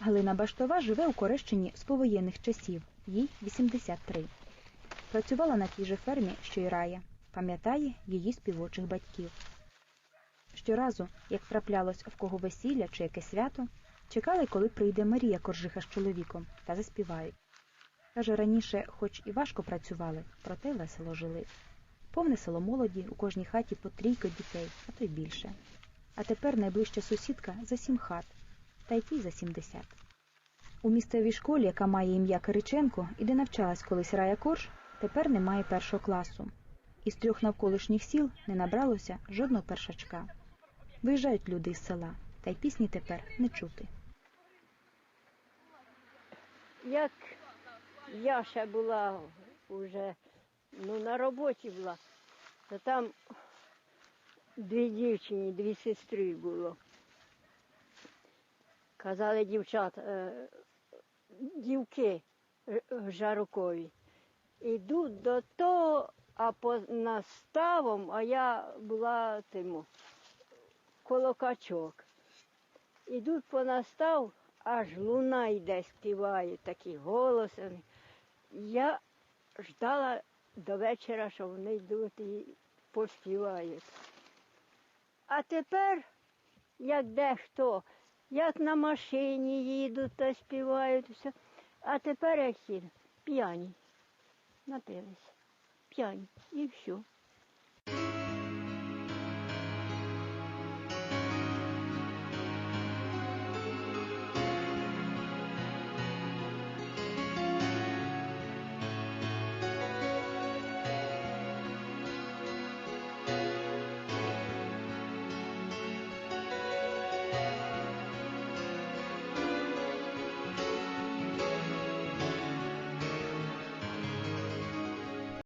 Галина Баштова живе у Корещині з повоєнних часів, їй 83. Працювала на тій же фермі, що й Рая, пам'ятає її співочих батьків. Щоразу, як траплялось в кого весілля чи яке свято, чекали, коли прийде Марія Коржиха з чоловіком та заспівають. Каже, раніше, хоч і важко працювали, проте весело жили. Повне село молоді, у кожній хаті по трійко дітей, а то й більше. А тепер найближча сусідка за сім хат, та й тій за сімдесят. У місцевій школі, яка має ім'я Кириченко і де навчалась колись Рая Корж, тепер немає першого класу. Із трьох навколишніх сіл не набралося жодного першачка. Виїжджають люди із села, та й пісні тепер не чути. Як я ще була вже ну, на роботі була, то там дві дівчині, дві сестри було. Казали дівчата, е, дівки е, жарукові. Йдуть до того, а по наставом, а я була тимо, коло качок. Ідуть по настав, аж луна йде, співає такі голосом. Я ждала до вечора, що вони йдуть і поспівають. А тепер, як дехто, як на машині їдуть та співають, все. а тепер як їдуть, п'яні, напилися, п'яні і все.